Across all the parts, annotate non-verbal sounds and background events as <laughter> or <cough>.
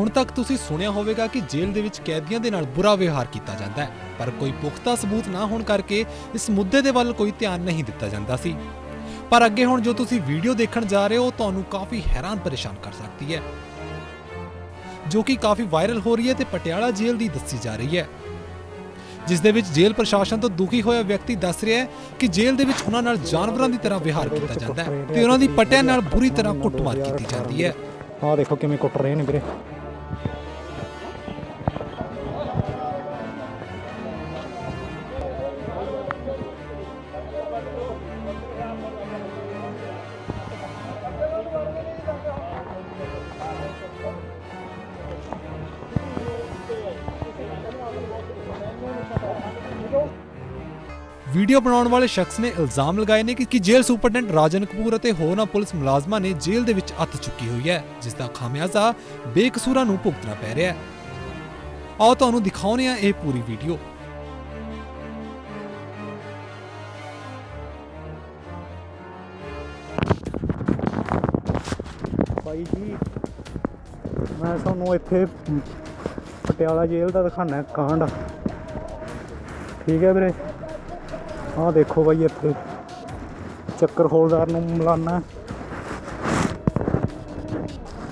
ਹੁਣ ਤੱਕ ਤੁਸੀਂ ਸੁਣਿਆ ਹੋਵੇਗਾ ਕਿ ਜੇਲ੍ਹ ਦੇ ਵਿੱਚ ਕੈਦੀਆਂ ਦੇ ਨਾਲ ਬੁਰਾ ਵਿਵਹਾਰ ਕੀਤਾ ਜਾਂਦਾ ਹੈ, ਪਰ ਕੋਈ ਪੁਖਤਾ ਸਬੂਤ ਨਾ ਹੋਣ ਕਰਕੇ ਇਸ ਮੁੱਦੇ ਦੇ ਵੱਲ ਕੋਈ ਧਿਆਨ ਨਹੀਂ ਦਿੱਤਾ ਜਾਂਦਾ ਸੀ। ਪਰ ਅੱਗੇ ਹੁਣ ਜੋ ਤੁਸੀਂ ਵੀਡੀਓ ਦੇਖਣ ਜਾ ਰਹੇ ਹੋ, ਤੁਹਾਨੂੰ ਕਾਫੀ ਹੈਰਾਨ ਪਰੇਸ਼ਾਨ ਕਰ ਸਕਦੀ ਹੈ। ਜੋ ਕਿ ਕਾਫੀ ਵਾਇਰਲ ਹੋ ਰਹੀ ਹੈ ਤੇ ਪਟਿਆਲਾ ਜੇਲ੍ਹ ਦੀ ਦੱਸੀ ਜਾ ਰਹੀ ਹੈ। ਜਿਸ ਦੇ ਵਿੱਚ ਜੇਲ੍ਹ ਪ੍ਰਸ਼ਾਸਨ ਤੋਂ ਦੁਖੀ ਹੋਇਆ ਵਿਅਕਤੀ ਦੱਸ ਰਿਹਾ ਹੈ ਕਿ ਜੇਲ੍ਹ ਦੇ ਵਿੱਚ ਉਹਨਾਂ ਨਾਲ ਜਾਨਵਰਾਂ ਦੀ ਤਰ੍ਹਾਂ ਵਿਹਾਰ ਕੀਤਾ ਜਾਂਦਾ ਹੈ ਤੇ ਉਹਨਾਂ ਦੀ ਪਟਿਆਂ ਨਾਲ ਬੁਰੀ ਤਰ੍ਹਾਂ ਕੁੱਟਮਾਰ ਕੀਤੀ ਜਾਂਦੀ ਹੈ। ਆਹ ਦੇਖੋ ਕਿਵੇਂ ਕੁੱਟ ਰਹੇ ਨੇ ਵੀਰੇ। ਵੀਡੀਓ ਬਣਾਉਣ ਵਾਲੇ ਸ਼ਖਸ ਨੇ ਇਲਜ਼ਾਮ ਲਗਾਏ ਨੇ ਕਿ ਜੇਲ੍ਹ ਸੁਪਰਡੈਂਟ ਰਾਜਨ ਕਪੂਰ ਅਤੇ ਹੋਰਨਾਂ ਪੁਲਿਸ ਮੁਲਾਜ਼ਮਾਂ ਨੇ ਜੇਲ੍ਹ ਦੇ ਵਿੱਚ ਅੱਤ ਚੁੱਕੀ ਹੋਈ ਹੈ ਜਿਸ ਦਾ ਖਾਮਿਆਜ਼ਾ ਬੇਕਸੂਰਾਂ ਨੂੰ ਭੁਗਤਣਾ ਪੈ ਰਿਹਾ ਹੈ। ਆਓ ਤੁਹਾਨੂੰ ਦਿਖਾਉਂਦੇ ਹਾਂ ਇਹ ਪੂਰੀ ਵੀਡੀਓ। ਬਾਈ ਜੀ, ਮੈਂ ਤੁਹਾਨੂੰ ਇੱਥੇ ਪਟਿਆਲਾ ਜੇਲ੍ਹ ਦਾ ਦਿਖਾਣਾ ਕਾਂਡ। ਠੀਕ ਹੈ ਵੀਰੇ? ਆਹ ਦੇਖੋ ਬਾਈ ਇੱਥੇ। ਚੱਕਰ ਹੋਲਦਾਰ ਨੂੰ ਮਿਲਾਨਾ।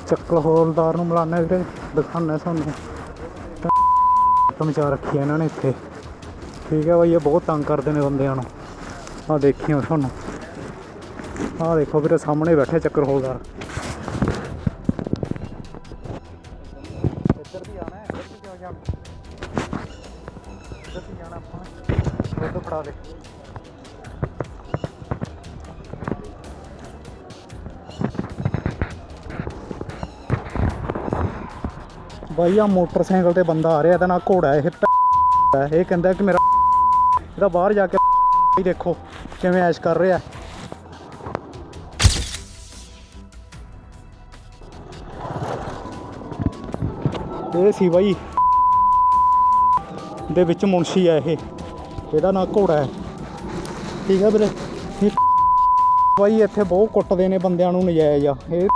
ਚੱਕਰ ਹੋਲਦਾਰ ਨੂੰ ਮਿਲਾਨਾ ਵੀਰੇ ਦਿਖਾਣਾ ਤੁਹਾਨੂੰ। ਕਮਚਾ ਰੱਖੀ ਇਹਨਾਂ ਨੇ ਇੱਥੇ। ਠੀਕ ਹੈ ਬਾਈ, ਇਹ ਬਹੁਤ ਤੰਗ ਕਰਦੇ ਨੇ ਬੰਦਿਆਂ ਨੂੰ। ਆਹ ਦੇਖਿਓ ਤੁਹਾਨੂੰ। ਆਹ ਦੇਖੋ ਵੀਰੇ, ਸਾਹਮਣੇ ਬੈਠੇ ਚੱਕਰ ਹੋਲਦਾਰ। ਇੱਧਰ ਦੀ ਆਣਾ ਹੈ ਇੱਧਰ ਦੀ ਜਾਣਾ ਆਪਾਂ। ਉਹ ਫੜਾ ਦੇ। ਬਾਈ ਆ ਮੋਟਰਸਾਈਕਲ ਤੇ ਬੰਦਾ ਆ ਰਿਹਾ, ਇਹਦਾ ਨਾਂ ਘੋੜਾ, ਇਹ ਇਹ ਕਹਿੰਦਾ ਕਿ ਮੇਰਾ ਇਹਦਾ ਬਾਹਰ ਜਾ ਕੇ ਦੇਖੋ ਕਿਵੇਂ ਐਸ਼ ਕਰ ਰਿਹਾ। ਇਹ ਸੀ ਬਾਈ ਦੇ ਵਿੱਚ ਮੁਨਸ਼ੀ ਆ ਇਹ। ਇਹਦਾ ਨਾਂ ਘੋੜਾ ਹੈ। ਠੀਕ ਹੈ ਵੀਰੇ? ਬਾਈ ਇੱਥੇ ਬਹੁਤ ਕੁੱਟਦੇ ਨੇ ਬੰਦਿਆਂ ਨੂੰ ਨਜਾਇਜ਼ ਆ। ਇਹ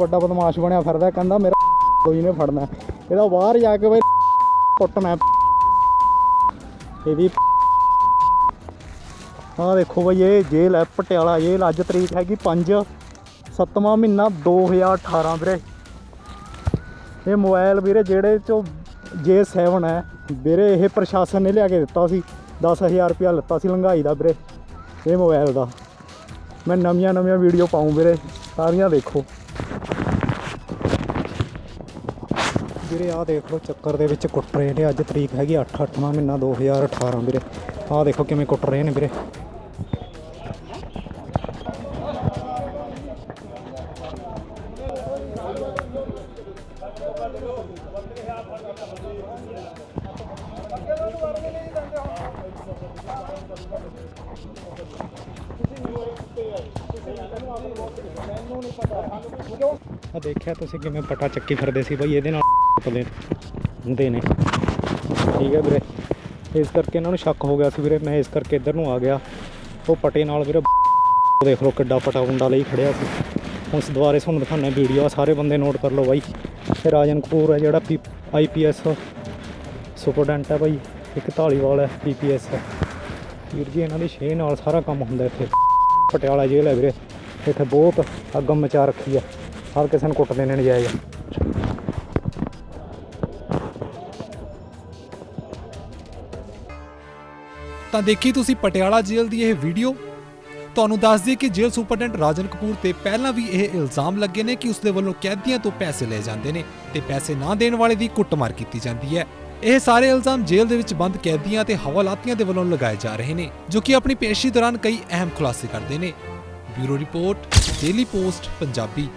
ਵੱਡਾ ਬਦਮਾਸ਼ ਬਣਿਆ ਫਿਰਦਾ, ਕਹਿੰਦਾ ਮੇਰਾ ਕੋਈ ਨੇ ਫੜਨਾ। ਇਹਦਾ ਬਾਹਰ ਜਾ ਕੇ ਬਈ ਕੁੱਟਣਾ। ਇਹਦੀ ਆਹ ਦੇਖੋ ਬਈ, ਇਹ ਜੇਲ ਹੈ, ਪਟਿਆਲਾ ਜੇਲ੍ਹ, ਅੱਜ ਤਰੀਕ ਹੈਗੀ 5 ਸੱਤਵਾਂ ਮਹੀਨਾ 2018 ਵੀਰੇ। ਇਹ ਮੋਬਾਈਲ ਵੀਰੇ, ਜਿਹੜੇ ਚੋਂ J7 ਹੈ, ਵੀਰੇ ਇਹ ਪ੍ਰਸ਼ਾਸਨ ਨੇ ਲਿਆ ਕੇ ਦਿੱਤਾ ਸੀ 10000 ਰੁਪਇਆ ਲੱਤਾ ਸੀ ਲੰਘਾਈ ਦਾ ਵੀਰੇ, ਇਹ ਮੋਬਾਈਲ ਦਾ। ਮੈਂ ਨਵੀਆਂ ਨਵੀਆਂ ਵੀਡੀਓ ਪਾਉਂ ਵੀਰੇ, ਸਾਰੀਆਂ ਦੇਖੋ। ਵੀਰੇ, ਆਹ ਦੇਖ ਲਓ ਚੱਕਰ ਦੇ ਵਿੱਚ ਕੁੱਟ ਰਹੇ ਨੇ। ਅੱਜ ਤਰੀਕ ਹੈਗੀ 8 8ਵਾਂ ਮਹੀਨਾ 2018 ਵੀਰੇ। ਆਹ ਦੇਖੋ ਕਿਵੇਂ ਕੁੱਟ ਰਹੇ ਨੇ ਵੀਰੇ। ਆ ਦੇਖਿਆ ਤੁਸੀਂ ਕਿਵੇਂ ਪਟਾ ਚੱਕੀ ਫਿਰਦੇ ਸੀ ਬਈ, ਇਹਦੇ ਨਾਲ ਕੁੱਟਦੇ ਹੁੰਦੇ ਨੇ। ਠੀਕ ਹੈ ਵੀਰੇ। ਇਸ ਕਰਕੇ ਇਹਨਾਂ ਨੂੰ ਸ਼ੱਕ ਹੋ ਗਿਆ ਸੀ ਵੀਰੇ ਮੈਂ ਇਸ ਕਰਕੇ ਇੱਧਰ ਨੂੰ ਆ ਗਿਆ। ਉਹ ਪਟੇ ਨਾਲ ਵੀਰੇ <laughs> ਦੇਖ ਲਓ ਕਿੱਡਾ ਪਟਾ ਮੁੰਡਾ ਲਈ ਖੜਿਆ ਸੀ। ਉਸ ਇਸ ਦੁਆਰੇ ਤੁਹਾਨੂੰ ਦਿਖਾਉਂਦੇ ਵੀਡੀਓ ਆ ਸਾਰੇ ਬੰਦੇ ਨੋਟ ਕਰ ਲਓ ਬਾਈ। ਰਾਜਨ ਕਪੂਰ ਹੈ ਜਿਹੜਾ ਪੀ ਆਈਪੀਐਸ ਸੁਪਰਡੈਂਟ ਹੈ ਬਾਈ। ਇੱਕ ਧਾਲੀਵਾਲ ਹੈ ਪੀਪੀਐਸ ਹੈ। ਵੀਰ ਜੀ, ਇਹਨਾਂ ਦੀ ਛੇ ਨਾਲ ਸਾਰਾ ਕੰਮ ਹੁੰਦਾ ਇੱਥੇ। ਪਟਿਆਲਾ ਜੇਲ੍ਹ ਹੈ ਵੀਰੇ। ਇੱਥੇ ਬਹੁਤ ਅੱਗਮ ਮਚਾ ਰੱਖੀ ਹੈ। ਹਰ ਕਿਸੇ ਨੂੰ ਕੁੱਟਦੇ ਨੇ ਨਜਾਇਜ਼। ਤਾਂ ਦੇਖੀ ਤੁਸੀਂ ਪਟਿਆਲਾ ਜੇਲ੍ਹ ਦੀ ਇਹ ਵੀਡੀਓ? ਤੁਹਾਨੂੰ ਦੱਸ ਦਈਏ ਕਿ ਜੇਲ੍ਹ ਸੁਪਰਡੈਂਟ ਰਾਜਨ ਕਪੂਰ ਤੇ ਪਹਿਲਾਂ ਵੀ ਇਹ ਇਲਜ਼ਾਮ ਲੱਗੇ ਨੇ ਕਿ ਉਸ ਦੇ ਵੱਲੋਂ ਕੈਦੀਆਂ ਤੋਂ ਪੈਸੇ ਲਏ ਜਾਂਦੇ ਨੇ ਤੇ ਪੈਸੇ ਨਾ ਦੇਣ ਵਾਲੇ ਦੀ ਕੁੱਟਮਾਰ ਕੀਤੀ ਜਾਂਦੀ ਹੈ। ਇਹ ਸਾਰੇ ਇਲਜ਼ਾਮ ਜੇਲ੍ਹ ਦੇ ਵਿੱਚ ਬੰਦ ਕੈਦੀਆਂ ਤੇ ਹਵਾਲਾਤੀਆਂ ਦੇ ਵੱਲੋਂ ਲਗਾਏ ਜਾ ਰਹੇ ਨੇ, ਜੋ ਕਿ ਆਪਣੀ ਪੇਸ਼ੀ ਦੌਰਾਨ ਕਈ ਅਹਿਮ ਖੁਲਾਸੇ ਕਰਦੇ ਨੇ। Bureau report, daily post, Punjabi.